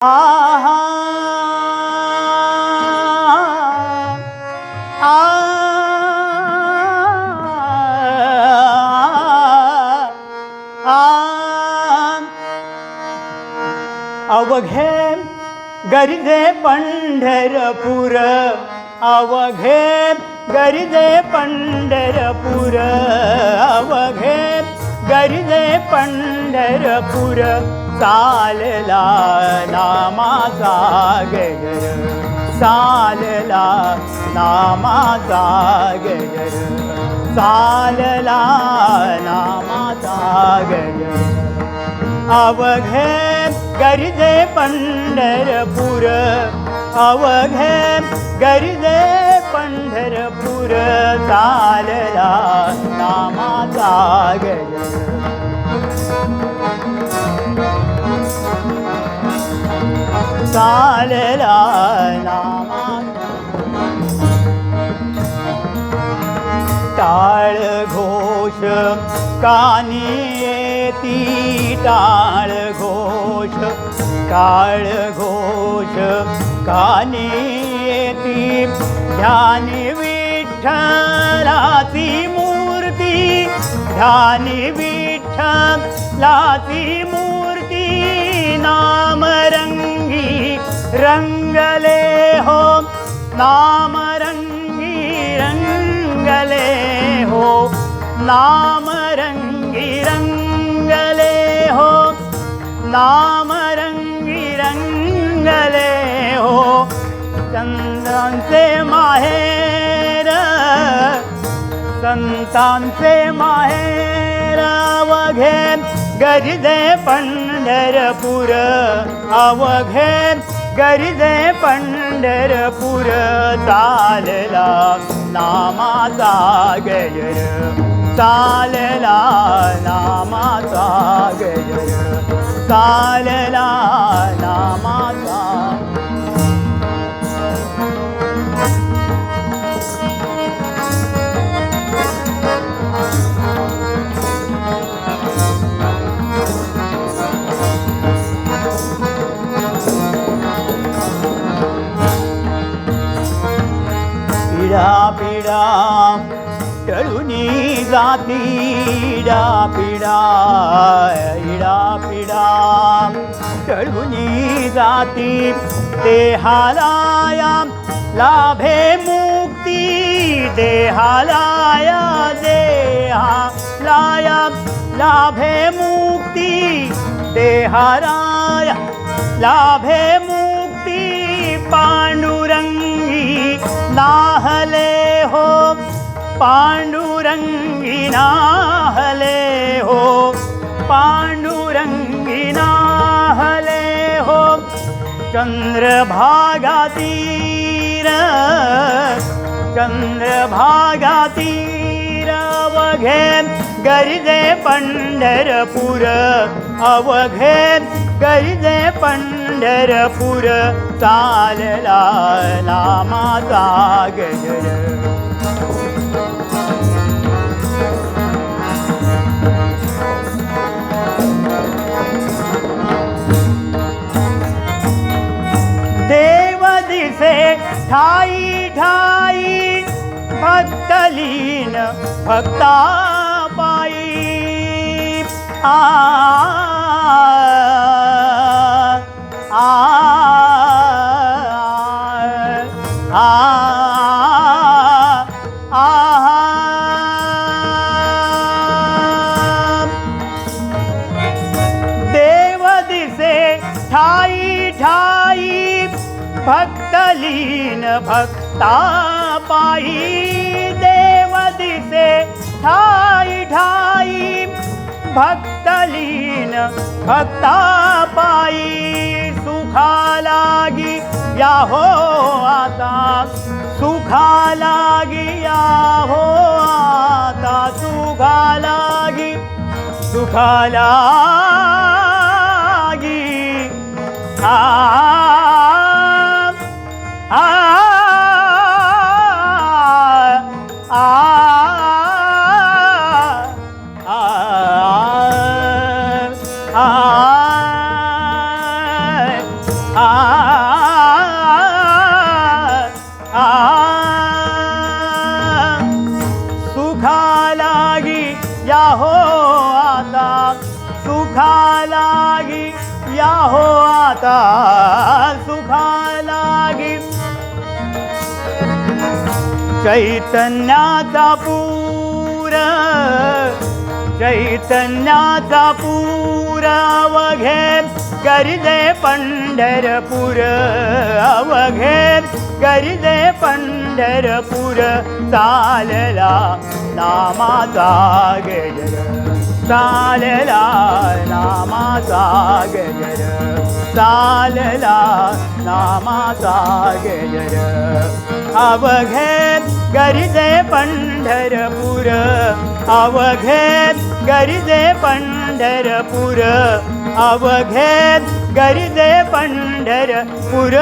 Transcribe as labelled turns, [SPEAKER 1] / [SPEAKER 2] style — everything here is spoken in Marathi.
[SPEAKER 1] आहा. अवघे गरिदे पंढरपूर. अवघे गरिदे पंढरपूर. अवघे गरिदे पंढरपूर. चालला नामाचा गजर. चालला नामाचा गजर. चालला नामाचा गजर. अवघे गरजे पंढरपूर. अवघे गरजे पंढरपूर. चालला नामाचा गजर. चालला टाळ घोष कानी येती टाळ घोष काळ घोष कानी येती ध्यानी विठ्ठलाची मूर्ती ध्यानी विठ्ठलाची मूर्ती. नामरंगी रंगले हो नामरंगी रंगले हो नामरंगी रंगले हो नामरंगी रंगले हो। चंद्रांचे माहेर संतांचे माहेर अवघे गरिजे पंढरपूर अवघे गरिजे पंढरपूर चालला नामाचा गजर चालला नामाचा गजर चालला नामाचा पिढा पिढा टळुनी जाती इडा पिढा इडा पिढा टळुनी जाती देहालाया लाभे मुक्ती देहालाया देहा लाया लाभे मुक्ती देहाराया लाभे मुक्ती पांडुरंगी नाहले पांडुरंगिना हले हो पांडुरंगिना हले हो चंद्रभागातीर तीर चंद्रभागा अवघे गरिजे पंढरपूर अवघे गरिजे पंढरपूर चालला नामाचा गजर. भक्तलीन भक्ता पायी आ आ आ आ. देव दिसे ठाई ठाई भक्तलीन भक्ता पायी देव दिसे ठाई ठाई भक्तलीन भक्ता पायी सुखा लागी या हो आता सुखा लागी या हो आता सुखा लागी सुखाला लागी आ सुखा लागी या हो आता सुखा लागी या हो आता सुखा लागी चैतन्याचा पूर चैतन्याचा पूर अवघे गरिदे पंढरपूर अवघे गरिदे पंढरपूर चालला नामाचा गजर चालला नामाचा गजर चालला नामाचा गजर. अवघे गरिदे पंढरपूर. अवघे गरिदे पंढरपूर. अवघे गरिदे पंढरपूर.